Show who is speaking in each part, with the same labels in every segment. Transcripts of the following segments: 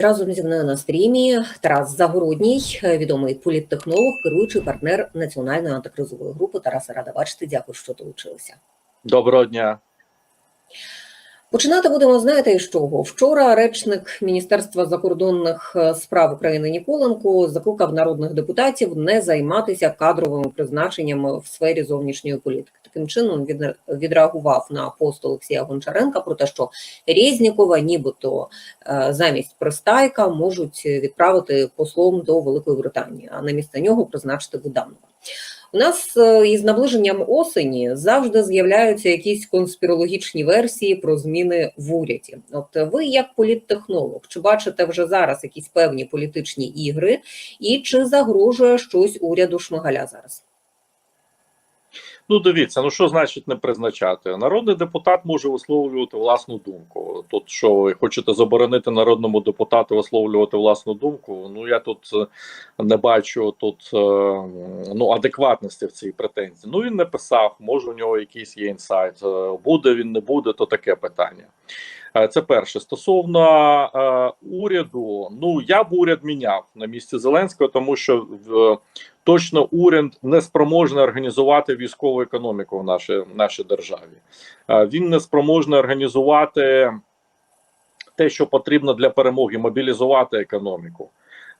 Speaker 1: Разом зі мною на стрімі Тарас Загородній, відомий політтехнолог, керуючий партнер національної антикризової групи. Тараса рада бачити. Дякую, що долучилися.
Speaker 2: Доброго дня.
Speaker 1: Починати будемо знаєте із чого вчора. Речник Міністерства закордонних справ України Ніколенко закликав народних депутатів не займатися кадровими призначеннями в сфері зовнішньої політики. Таким чином він відреагував на пост Олексія Гончаренка про те, що Резнікова, нібито замість Пристайка, можуть відправити послом до Великої Британії, а на місце нього призначити Буданова. У нас із наближенням осені завжди з'являються якісь конспірологічні версії про зміни в уряді. От ви, як політтехнолог, чи бачите вже зараз якісь певні політичні ігри, і чи загрожує щось уряду Шмигаля зараз?
Speaker 2: Ну, дивіться, ну що значить не призначати? Народний депутат може висловлювати власну думку. Тут що ви хочете заборонити народному депутату висловлювати власну думку? Ну я тут не бачу тут ну адекватності в цій претензії. Ну він не писав, може у нього якийсь є інсайт. Буде він, не буде, то таке питання. Це перше стосовно е, уряду. Ну я б уряд міняв на місці Зеленського, тому що в точно уряд не спроможний організувати військову економіку в нашій, нашій державі. Е, він не спроможний організувати те, що потрібно для перемоги, мобілізувати економіку.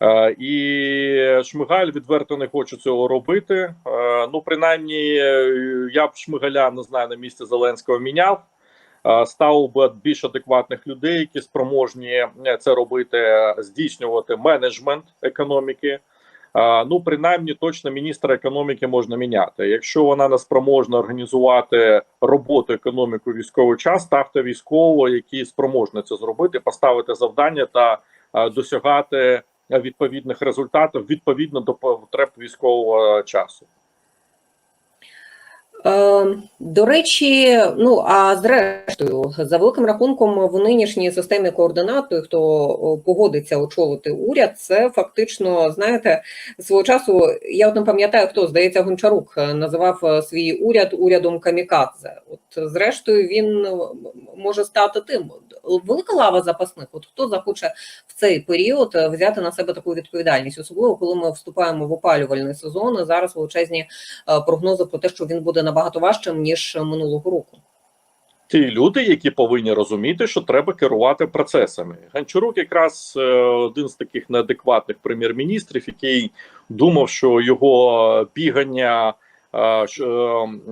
Speaker 2: Е, і Шмигаль відверто не хоче цього робити. Е, ну, принаймні, я б Шмигаля не знаю на місці Зеленського міняв. Став би більш адекватних людей, які спроможні це робити, здійснювати менеджмент економіки. Ну, принаймні, точно міністра економіки можна міняти. Якщо вона не спроможна організувати роботу економіку військовий час, ставте військово, які спроможні це зробити, поставити завдання та досягати відповідних результатів відповідно до потреб військового часу.
Speaker 1: Е, до речі, ну а зрештою, за великим рахунком, в нинішній системі координат, той, хто погодиться очолити уряд, це фактично, знаєте, свого часу я от пам'ятаю, хто здається, Гончарук називав свій уряд урядом Камікадзе. От, зрештою, він може стати тим. Велика лава запасних. От хто захоче в цей період взяти на себе таку відповідальність, особливо коли ми вступаємо в опалювальний сезон. Зараз величезні прогнози про те, що він буде набагато важчим ніж минулого року.
Speaker 2: Ті люди, які повинні розуміти, що треба керувати процесами. Гончарук якраз е, один з таких неадекватних прем'єр-міністрів, який думав, що його бігання е,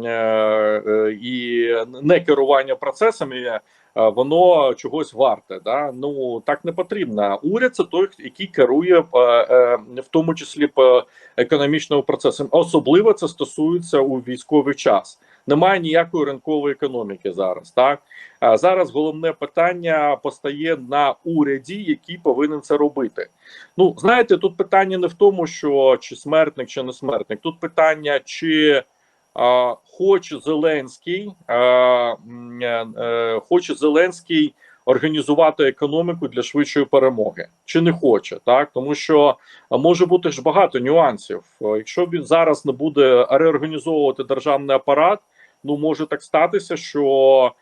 Speaker 2: е, і не керування процесами. Воно чогось варте, да ну так не потрібно. Уряд це той, який керує в тому числі по економічному процесу. Особливо це стосується у військовий час. Немає ніякої ринкової економіки зараз. Так зараз головне питання постає на уряді, який повинен це робити. Ну знаєте, тут питання не в тому, що чи смертник, чи не смертник. Тут питання чи. Хоче Зеленський, е, хоче Зеленський організувати економіку для швидшої перемоги, чи не хоче, так? Тому що може бути ж багато нюансів. Якщо він зараз не буде реорганізовувати державний апарат, ну може так статися, що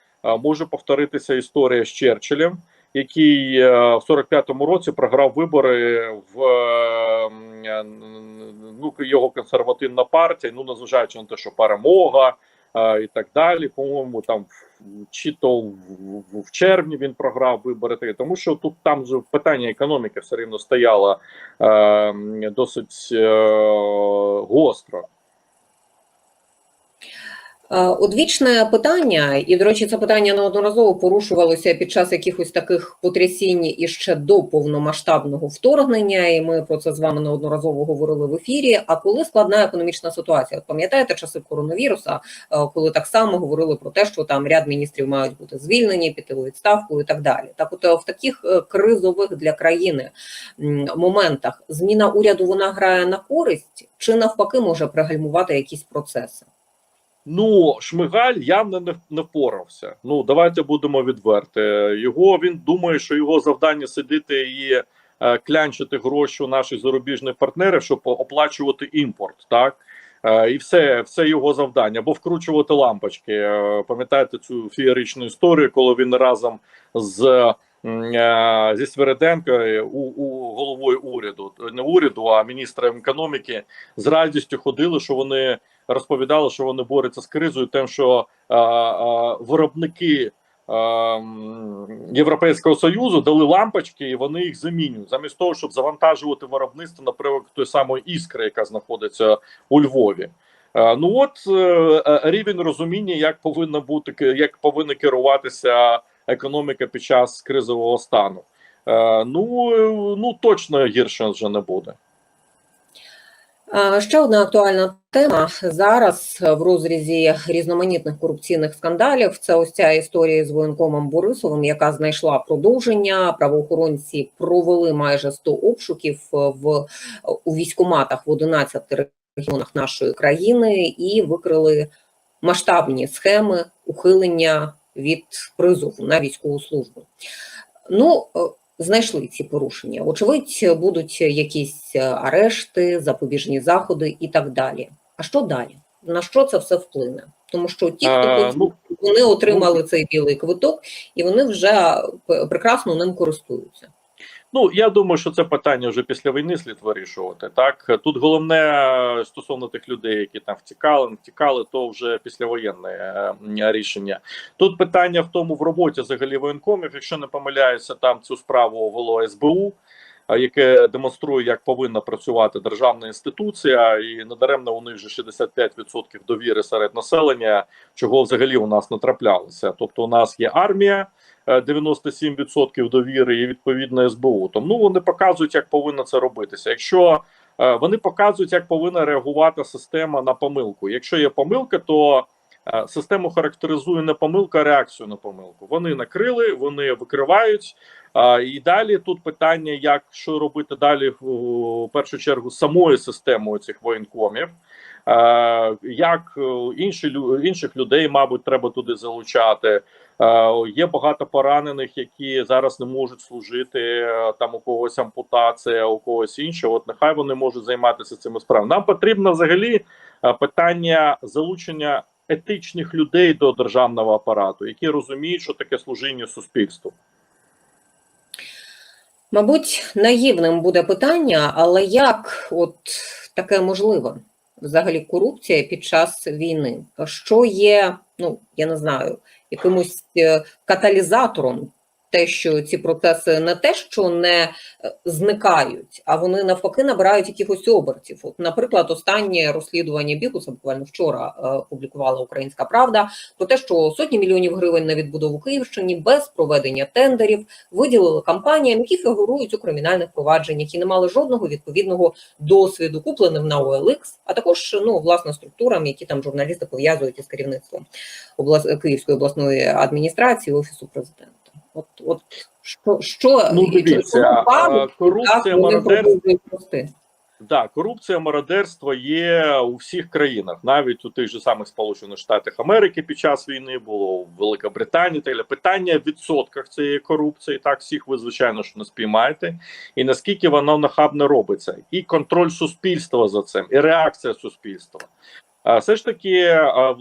Speaker 2: може повторитися історія з Черчиллем, який в 45-му році програв вибори в ну його консервативна партія. Ну незважаючи на те, що перемога і так далі. По-моєму, там чи то в, червні він програв вибори, тому що тут там же питання економіки все рівно стояло е, досить е, гостро.
Speaker 1: Е, одвічне питання, і до речі, це питання неодноразово порушувалося під час якихось таких потрясінь і ще до повномасштабного вторгнення. І ми про це з вами неодноразово говорили в ефірі. А коли складна економічна ситуація, От пам'ятаєте часи коронавіруса, е, коли так само говорили про те, що там ряд міністрів мають бути звільнені, піти у відставку і так далі. Так, от е, в таких кризових для країни моментах зміна уряду вона грає на користь чи навпаки може пригальмувати якісь процеси.
Speaker 2: Ну, Шмигаль явно не не впорався. Ну давайте будемо відверти. Його він думає, що його завдання сидіти і е, клянчити гроші у наших зарубіжних партнерів, щоб оплачувати імпорт, так е, і все все його завдання, або вкручувати лампочки. Е, пам'ятаєте цю феєричну історію, коли він разом з зі Свереденко е, у, у головою уряду, не уряду, а міністром економіки з радістю ходили, що вони розповідали, що вони борються з кризою, тим, що е, е, виробники. е, Європейського союзу дали лампочки, і вони їх замінюють замість того, щоб завантажувати виробництво, наприклад, тої самої іскри, яка знаходиться у Львові. Е, Ну от е, е, рівень розуміння, як повинна бути як повинна керуватися економіка під час кризового стану. Е, Ну е, ну точно гірше вже не буде.
Speaker 1: Ще одна актуальна тема зараз в розрізі різноманітних корупційних скандалів. Це ось ця історія з воєнкомом Борисовим, яка знайшла продовження. Правоохоронці провели майже 100 обшуків в у військоматах в 11 регіонах нашої країни і викрили масштабні схеми ухилення від призову на військову службу. Ну, е, знайшли ці порушення. Очевидь, будуть якісь арешти, запобіжні заходи і так далі. А що далі? На що це все вплине? Тому що ті, хто
Speaker 2: Е, ну,
Speaker 1: вони отримали цей білий квиток, і вони вже п- прекрасно ним користуються.
Speaker 2: Ну я думаю, що це питання вже після війни слід вирішувати. Так тут головне е, стосовно тих людей, які там втікали, не втікали, то вже післявоєнне е, рішення. Тут питання в тому в роботі взагалі воєнкомів. Якщо не помиляюся, там цю справу вело СБУ. Яке демонструє, як повинна працювати державна інституція, і надаремно у них вже 65% довіри серед населення, чого взагалі у нас не траплялося. Тобто, у нас є армія, е, 97% довіри і відповідно СБУ. Тому вони показують, як повинно це робитися. Якщо е, вони показують, як повинна реагувати система на помилку. Якщо є помилка, то е, систему характеризує не помилка, а реакцію на помилку. Вони накрили, вони викривають. І далі тут питання, як що робити далі в першу чергу самою системою цих воєнкомів. Е, як е, інші інших людей, мабуть, треба туди залучати. Е, Є багато поранених, які зараз не можуть служити. е, Там у когось ампутація, у когось інше. От нехай вони можуть займатися цими справами. Нам потрібно взагалі е, питання залучення етичних людей до державного апарату, які розуміють, що таке служіння суспільству.
Speaker 1: Мабуть, наївним буде питання, але як от таке можливо? Взагалі корупція під час війни? Що є, ну я не знаю, якимось е, каталізатором? Те, що ці процеси не те, що не е, зникають, а вони навпаки набирають якихось обертів. От, наприклад, останнє розслідування Бігуса буквально вчора е, публікувала Українська Правда про те, що сотні мільйонів гривень на відбудову Київщини без проведення тендерів виділили компаніям, які фігурують у кримінальних провадженнях і не мали жодного відповідного досвіду, купленим на OLX, а також ну власне структурам, які там журналісти пов'язують із керівництвом облас... Київської обласної адміністрації офісу президента. От, от що, що
Speaker 2: Ну, дивіться,
Speaker 1: чому
Speaker 2: корупція, мародерство- Да, корупція, мародерство є у всіх країнах, навіть у тих же самих Сполучених Штатах Америки під час війни було в Великобританії. Та питання в відсотках цієї корупції. Так, всіх ви звичайно ж не спіймаєте, і наскільки воно нахабно робиться, і контроль суспільства за цим, і реакція суспільства. Все ж таки,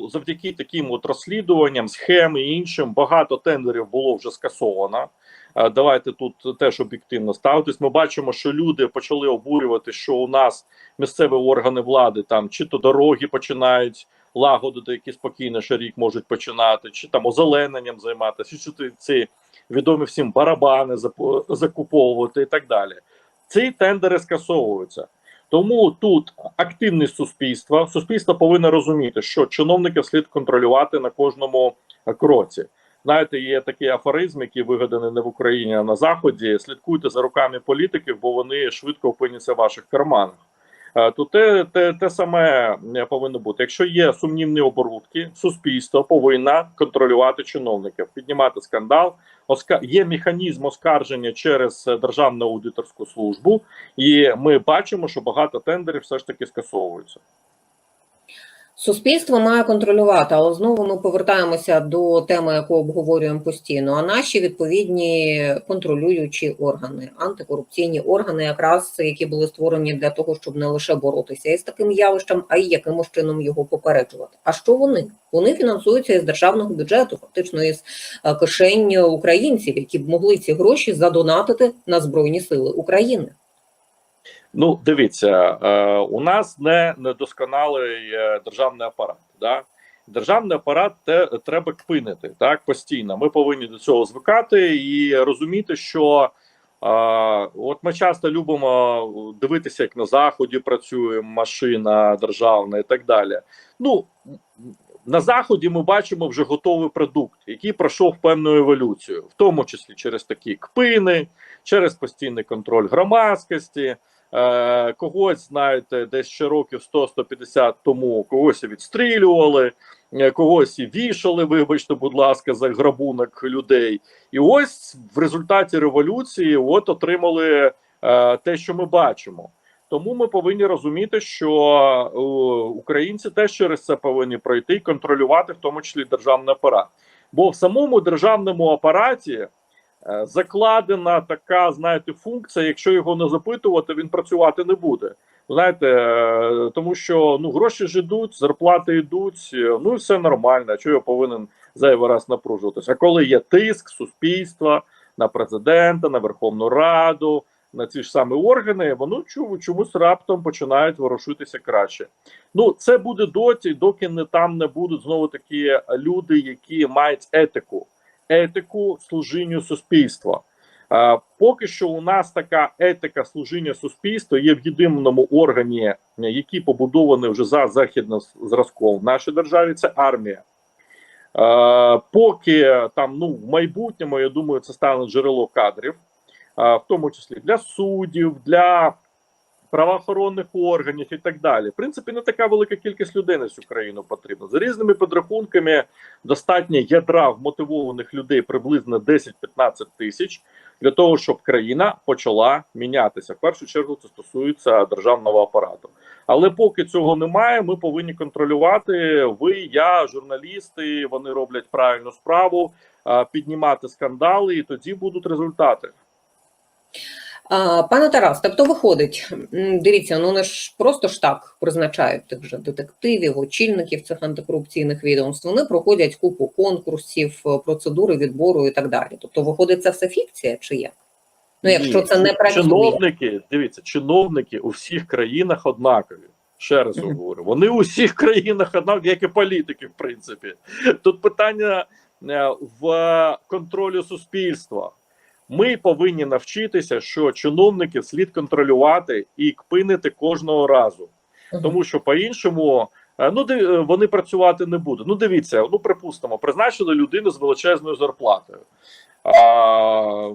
Speaker 2: завдяки таким от розслідуванням, схем і іншим, багато тендерів було вже скасовано. Давайте тут теж об'єктивно ставитись. Ми бачимо, що люди почали обурювати, що у нас місцеві органи влади там чи то дороги починають лагодити, які спокійно ще рік можуть починати, чи там озелененням займатися, чи ці відомі всім барабани закуповувати і так далі. Ці тендери скасовуються. Тому тут активність суспільства. Суспільство повинно розуміти, що чиновники слід контролювати на кожному кроці. Знаєте, є такий афоризм, який вигаданий не в Україні, а на заході. Слідкуйте за руками політиків, бо вони швидко опиняться в ваших карманах. Е, То те, те, те саме е, повинно бути. Якщо є сумнівні оборудки, суспільство повинно контролювати чиновників, піднімати скандал. Оска... Є механізм оскарження через е, державну аудиторську службу, і ми бачимо, що багато тендерів все ж таки скасовуються.
Speaker 1: Суспільство має контролювати, але знову ми повертаємося до теми, яку обговорюємо постійно. А наші відповідні контролюючі органи, антикорупційні органи, якраз які були створені для того, щоб не лише боротися із таким явищем, а й якимось чином його попереджувати. А що вони? Вони фінансуються із державного бюджету, фактично із е, кишень українців, які б могли ці гроші задонатити на збройні сили України.
Speaker 2: Ну, дивіться, е, у нас не недосконалий е, державний апарат. Да? Державний апарат те, треба кпинити так постійно. Ми повинні до цього звикати і розуміти, що е, от ми часто любимо дивитися, як на заході працює машина державна і так далі. Ну на заході ми бачимо вже готовий продукт, який пройшов певну еволюцію, в тому числі через такі кпини, через постійний контроль громадськості. Е, когось, знаєте, десь ще років 100-150 тому когось відстрілювали, е, когось і вішали, вибачте, будь ласка, за грабунок людей. І ось в результаті революції от отримали е, те, що ми бачимо. Тому ми повинні розуміти, що українці теж через це повинні пройти і контролювати, в тому числі державний апарат. Бо в самому державному апараті. Е, закладена така, знаєте, функція. Якщо його не запитувати, він працювати не буде. Знаєте, е, тому що ну гроші ж йдуть, зарплати йдуть, е, ну і все нормально. Чого я повинен зайвий раз напружуватися? А коли є тиск суспільства на президента, на Верховну Раду, на ці ж самі органи, воно чомусь раптом починають ворушитися краще. Ну це буде доті, доки не там не будуть знову такі люди, які мають етику етику служінню суспільства. Поки що у нас така етика служіння суспільства є в єдиному органі, який побудований вже за західним зразком в нашій державі. Це армія. Поки там ну в майбутньому, я думаю, це стане джерело кадрів, в тому числі для суддів, для правоохоронних органів і так далі. В принципі, не така велика кількість людей на цю країну потрібна. За різними підрахунками достатньо ядра вмотивованих людей приблизно 10-15 тисяч для того, щоб країна почала мінятися. В першу чергу це стосується державного апарату. Але поки цього немає, ми повинні контролювати. Ви, я, журналісти, вони роблять правильну справу, піднімати скандали, і тоді будуть результати.
Speaker 1: Пане Тарас, тобто виходить, дивіться, ну не ж просто ж так призначають тих же детективів, очільників цих антикорупційних відомств. Вони проходять купу конкурсів, е, процедури відбору і так далі. Тобто, виходить, це все фікція чи як? Ну, якщо це не працює.
Speaker 2: чиновники, дивіться, чиновники у всіх країнах однакові. Ще раз говорю, вони у всіх країнах однакові, як і політики, в принципі. Тут питання е, в контролю суспільства. Ми повинні навчитися, що чиновників слід контролювати і кпинити кожного разу, тому що по-іншому е, ну е, вони працювати не будуть. Ну, дивіться, ну припустимо, призначили людину з величезною зарплатою. А,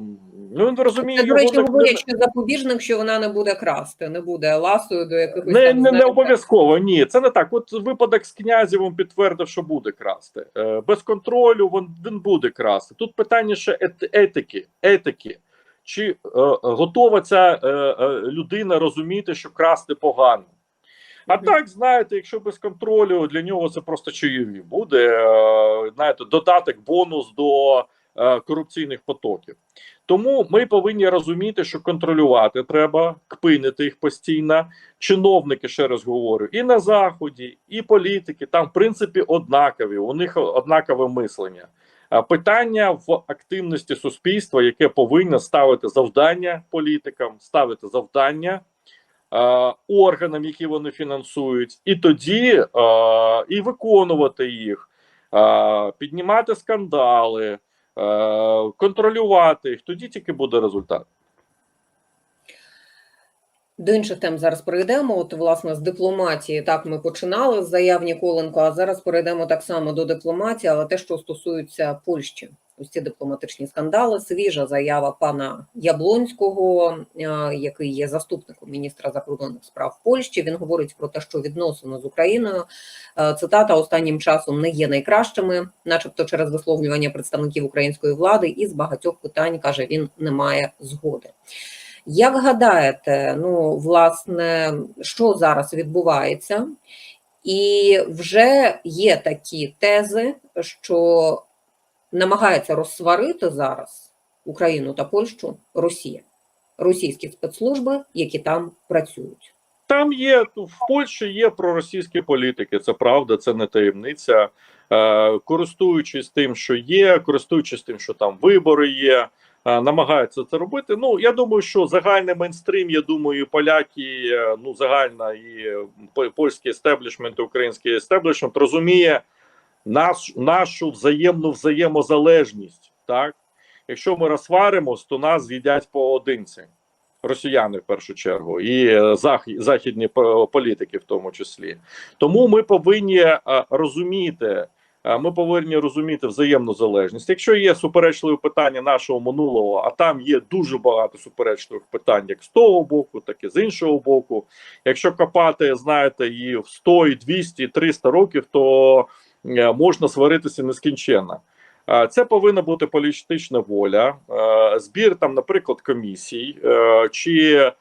Speaker 2: ну він розуміє,
Speaker 1: Це, до речі, говорять, що запобіжник, що вона не буде красти, не буде ласою до якихось
Speaker 2: не,
Speaker 1: там,
Speaker 2: не, не обов'язково. Ні, це не так. От випадок з князєвим підтвердив, що буде красти. Е, без контролю він, він буде красти. Тут питання ще етики. етики. Чи е, готова ця е, е, людина розуміти, що красти погано? А так, знаєте, якщо без контролю, для нього це просто чайові. Буде е, знаєте, додаток, бонус до е, корупційних потоків. Тому ми повинні розуміти, що контролювати треба, кпинити їх постійно. Чиновники, ще раз говорю, і на заході, і політики там, в принципі, однакові. У них однакове мислення. Питання в активності суспільства, яке повинно ставити завдання політикам, ставити завдання органам, які вони фінансують, і тоді е, і виконувати їх, е, піднімати скандали, е, контролювати їх. Тоді тільки буде результат.
Speaker 1: До інших тем зараз перейдемо. От, власне, з дипломатії так ми починали з заяв Ніколенко, а зараз перейдемо так само до дипломатії, але те, що стосується Польщі. Ці дипломатичні скандали. Свіжа заява пана Яблонського, е, який є заступником міністра закордонних справ Польщі. Він говорить про те, що відносини з Україною е, цитата останнім часом не є найкращими, начебто через висловлювання представників української влади, і з багатьох питань каже він не має згоди. Як гадаєте, ну власне, що зараз відбувається, І вже є такі тези, що намагається розсварити зараз Україну та Польщу Росія, російські спецслужби, які там працюють.
Speaker 2: Там є в Польщі є проросійські політики, це правда, це не таємниця. Е, користуючись тим, що є, користуючись тим, що там вибори є, е, намагаються це робити. Ну я думаю, що загальний мейнстрім, я думаю, і поляки, е, ну загальна і по- польський естеблішмент, і український естеблішмент розуміє наш, нашу взаємну взаємозалежність. Так, якщо ми розсваримось, то нас з'їдять поодинці. Росіяни в першу чергу і е, зах- західні політики, в тому числі. Тому ми повинні е, розуміти. е, Ми повинні розуміти взаємну залежність. Якщо є суперечливі питання нашого минулого, а там є дуже багато суперечливих питань, як з того боку, так і з іншого боку. Якщо копати, знаєте, і в 100, і 200, і 300 років, то можна сваритися нескінченно. Е, Це повинна бути політична воля, е, збір там, наприклад, комісій е, чи е,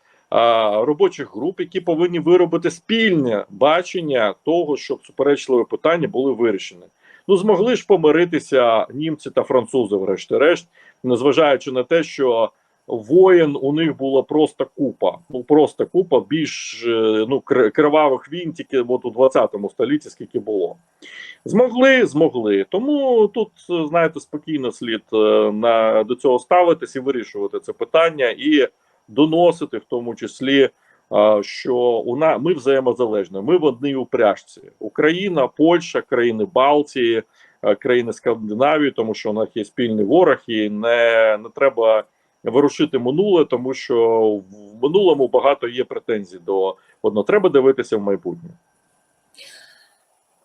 Speaker 2: робочих груп, які повинні виробити спільне бачення того, щоб суперечливі питання були вирішені. Ну змогли ж помиритися німці та французи, врешті-решт, незважаючи на те, що воєн у них була просто купа. Ну просто купа більш е, ну кривавих війн, тільки от у 20 столітті скільки було. Змогли, змогли. Тому тут, е, знаєте, спокійно слід е, на до цього ставитись і вирішувати це питання, і доносити, в тому числі, що у на ми взаємозалежні. Ми в одній упряжці. Україна, Польща, країни Балтії, країни Скандинавії, тому що у нас є спільний ворог, і не, не треба ворушити минуле, тому що в минулому багато є претензій до одного. Треба дивитися в майбутнє.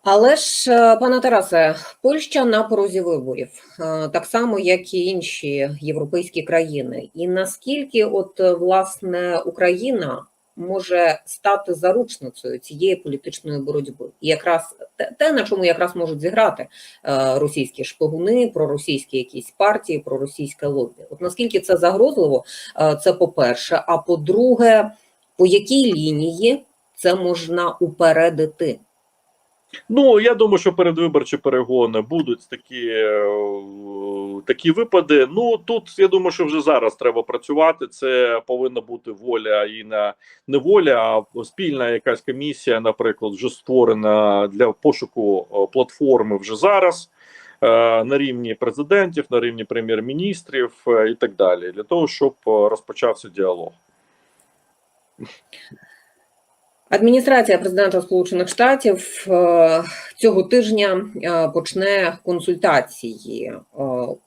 Speaker 1: Але ж, е, пане Тарасе, Польща на порозі виборів, е, так само як і інші європейські країни. І наскільки, от е, власне, Україна може стати заручницею цієї політичної боротьби, і якраз те, на чому якраз можуть зіграти е, російські шпигуни, проросійські якісь партії, проросійське лобі. От наскільки це загрозливо, е, це по-перше. А по-друге, по якій лінії це можна упередити?
Speaker 2: Ну я думаю, що передвиборчі перегони будуть такі, е, такі випади. Ну тут я думаю, що вже зараз треба працювати. Це повинна бути воля і на не воля, а спільна якась комісія, наприклад, вже створена для пошуку платформи вже зараз. е, На рівні президентів, на рівні прем'єр-міністрів е, і так далі, для того, щоб розпочався діалог.
Speaker 1: Адміністрація президента Сполучених Штатів е, цього тижня е, почне консультації е,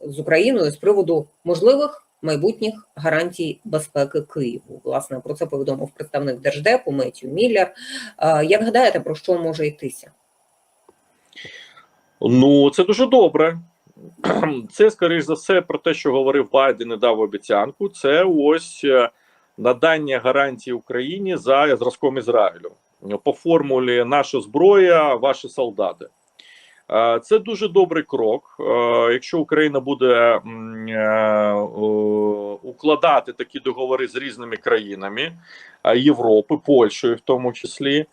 Speaker 1: з Україною з приводу можливих майбутніх гарантій безпеки Києву. Власне про це повідомив представник держдепу Меттью Міллер. Як гадаєте, про що може йтися?
Speaker 2: Ну, це дуже добре. Це, скоріш за все, про те, що говорив Байден і дав обіцянку. Це ось надання гарантій Україні за зразком Ізраїлю по формулі наша зброя, ваші солдати. Е, Це дуже добрий крок. Е, Якщо Україна буде е, укладати такі договори з різними країнами Європи, Польщею, в тому числі,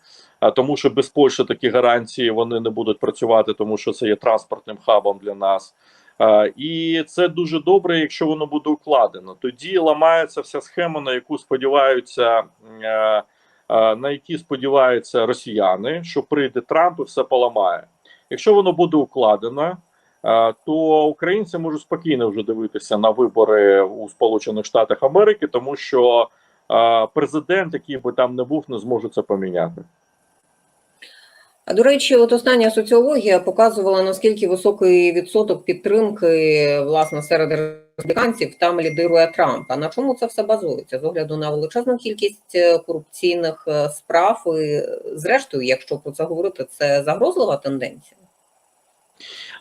Speaker 2: тому, що без Польщі такі гарантії вони не будуть працювати, тому що це є транспортним хабом для нас. І це дуже добре, якщо воно буде укладено. Тоді ламається вся схема, на яку сподіваються, е, е, на які сподіваються росіяни, що прийде Трамп і все поламає. Якщо воно буде укладено, е, то українці можуть спокійно вже дивитися на вибори у Сполучених Штатах Америки, тому що президент, який би там не був, не зможе це поміняти.
Speaker 1: До речі, от остання соціологія показувала наскільки високий відсоток підтримки власне серед республіканців там лідирує Трамп. А на чому це все базується з огляду на величезну кількість е, корупційних е, справ? І, зрештою, якщо про це говорити, це загрозлива тенденція.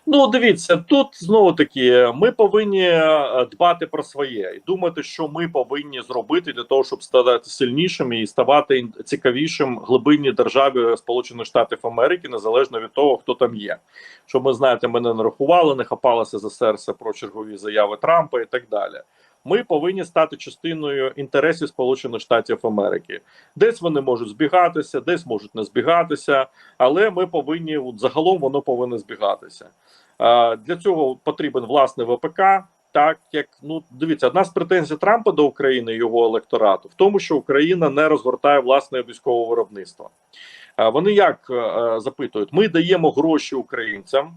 Speaker 2: Ну, дивіться, тут знову таки ми повинні е, дбати про своє і думати, що ми повинні зробити для того, щоб стати сильнішими і ставати цікавішим глибинній державі Сполучених Штатів Америки, незалежно від того, хто там є. Що ми знаєте, мене не рахували, не хапалися за серце про чергові заяви Трампа і так далі. Ми повинні стати частиною інтересів Сполучених Штатів Америки. Десь вони можуть збігатися, десь можуть не збігатися, але ми повинні от, загалом воно повинно збігатися. Е, Для цього потрібен власне ВПК. Так як ну дивіться, одна з претензій Трампа до України і його електорату в тому, що Україна не розгортає власне військове виробництво. Е, Вони як е, запитують: ми даємо гроші українцям е,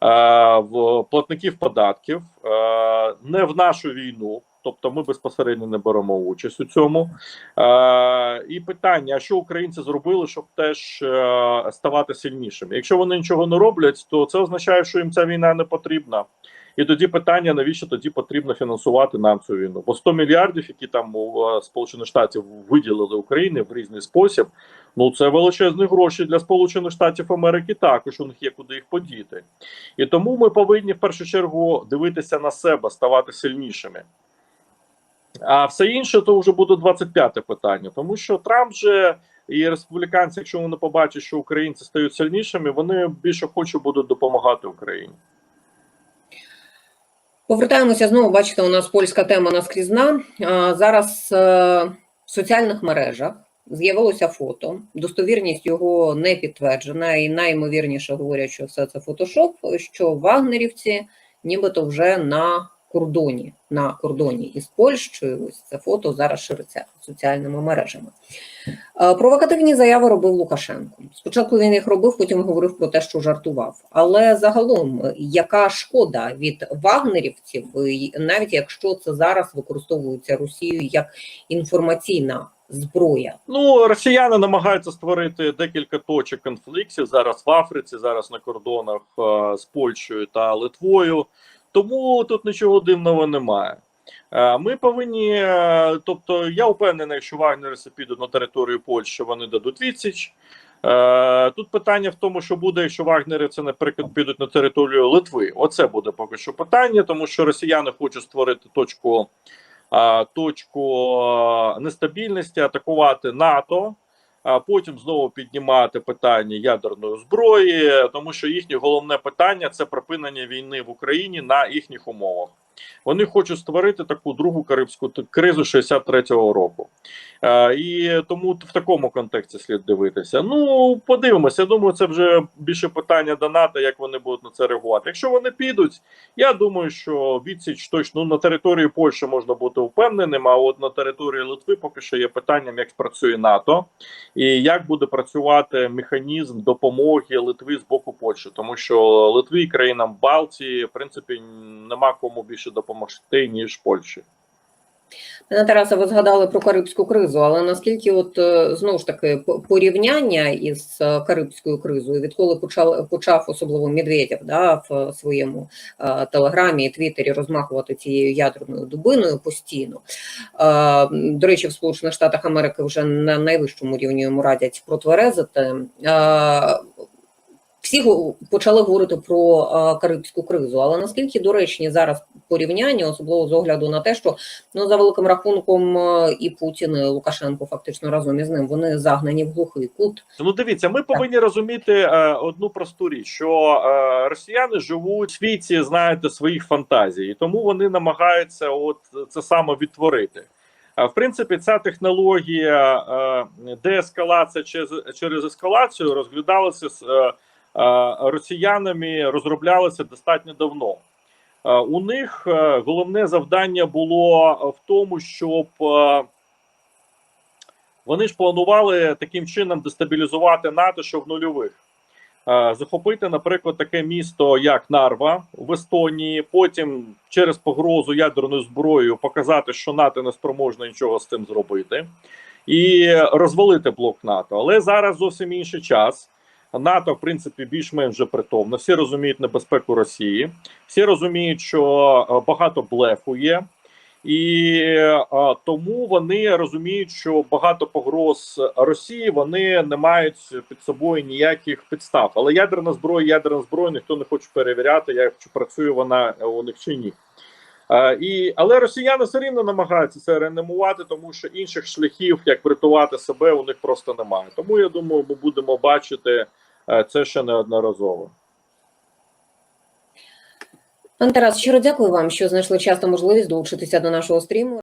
Speaker 2: в платників податків е, не в нашу війну. Тобто ми безпосередньо не беремо участь у цьому. Е, і питання: що українці зробили, щоб теж е, ставати сильнішими? Якщо вони нічого не роблять, то це означає, що їм ця війна не потрібна. І тоді питання: навіщо тоді потрібно фінансувати нам цю війну? Бо 100 мільярдів, які там у е, Сполучених Штатів виділили Україні в різний спосіб, ну це величезні гроші для Сполучених Штатів Америки. Також у них є куди їх подіти. І тому ми повинні в першу чергу дивитися на себе, ставати сильнішими. А все інше то вже буде 25-те питання, тому що Трамп же і республіканці, якщо вони побачать, що українці стають сильнішими, вони більше хочуть будуть допомагати Україні.
Speaker 1: Повертаємося знову. Бачите, у нас польська тема наскрізна. Зараз е, в соціальних мережах з'явилося фото. Достовірність його не підтверджена, і найімовірніше говорять, що все це фотошоп. Що вагнерівці, нібито вже на кордоні, на кордоні із Польщею. Ось це фото зараз шириться соціальними мережами. Е, Провокативні заяви робив Лукашенко. Спочатку він їх робив, потім говорив про те, що жартував. Але загалом, е, яка шкода від вагнерівців, навіть якщо це зараз використовується Росією як інформаційна зброя?
Speaker 2: Ну, росіяни намагаються створити декілька точок конфліктів зараз в Африці, зараз на кордонах е, з Польщею та Литвою. Тому тут нічого дивного немає. Е, Ми повинні, е, тобто, я впевнений, що вагнериси підуть на територію Польщі, вони дадуть відсіч. Е, Тут питання в тому, що буде, якщо вагнерівці, наприклад, підуть на територію Литви. Оце буде поки що питання, тому що росіяни хочуть створити точку, точку нестабільності, атакувати НАТО. А потім знову піднімати питання ядерної зброї, тому що їхнє головне питання це припинення війни в Україні на їхніх умовах. Вони хочуть створити таку другу карибську кризу 63-го року. Е, і тому в такому контексті слід дивитися. Ну, подивимося. Я думаю, це вже більше питання до НАТО, як вони будуть на це реагувати. Якщо вони підуть, я думаю, що відсіч точно ну, на території Польщі можна бути впевненим. А от на території Литви поки що є питанням, як спрацює НАТО і як буде працювати механізм допомоги Литві з боку Польщі, тому що Литві країнам Балтії, в принципі, нема кому більше допомогти ніж Польщі.
Speaker 1: Пане Тарасе, ви згадали про карибську кризу, але наскільки, от е, знову ж таки, порівняння із е, карибською кризою, відколи почав почав особливо Медведєв да, в своєму е, телеграмі і твіттері розмахувати цією ядерною дубиною постійно. Е, до речі, в Сполучених Штатах Америки вже на найвищому рівні йому радять протверезити. Е, всі почали говорити про е, карибську кризу, але наскільки доречні зараз порівняння, особливо з огляду на те, що ну за великим рахунком е, і Путін, і Лукашенко фактично разом із ним вони загнані в глухий кут.
Speaker 2: Ну, дивіться, ми повинні розуміти е, одну просту річ, що росіяни живуть в світі, знаєте, своїх фантазій, і тому вони намагаються от це саме відтворити. В принципі, ця технологія деескалація через, ескалацію розглядалася з росіянами, розроблялася достатньо давно. Е, у них е, головне завдання було в тому, щоб е, вони ж планували таким чином дестабілізувати НАТО, що в нульових. Е, Захопити, наприклад, таке місто, як Нарва в Естонії, потім через погрозу ядерною зброєю показати, що НАТО не спроможне нічого з цим зробити, і розвалити блок НАТО. Але зараз зовсім інший час. НАТО, в принципі, більш-менш вже притомно. Всі розуміють небезпеку Росії, всі розуміють, що е, багато блефу є. І а, тому вони розуміють, що багато погроз Росії вони не мають під собою ніяких підстав. Але ядерна зброя, ядерна зброя, ніхто не хоче перевіряти, як чи працює вона у них чи ні. А, і, але росіяни все рівно намагаються це реанімувати, тому що інших шляхів, як врятувати себе, у них просто немає. Тому я думаю, ми будемо бачити е, це ще неодноразово.
Speaker 1: Пан Тарас, щиро дякую вам, що знайшли час та можливість долучитися до нашого стріму.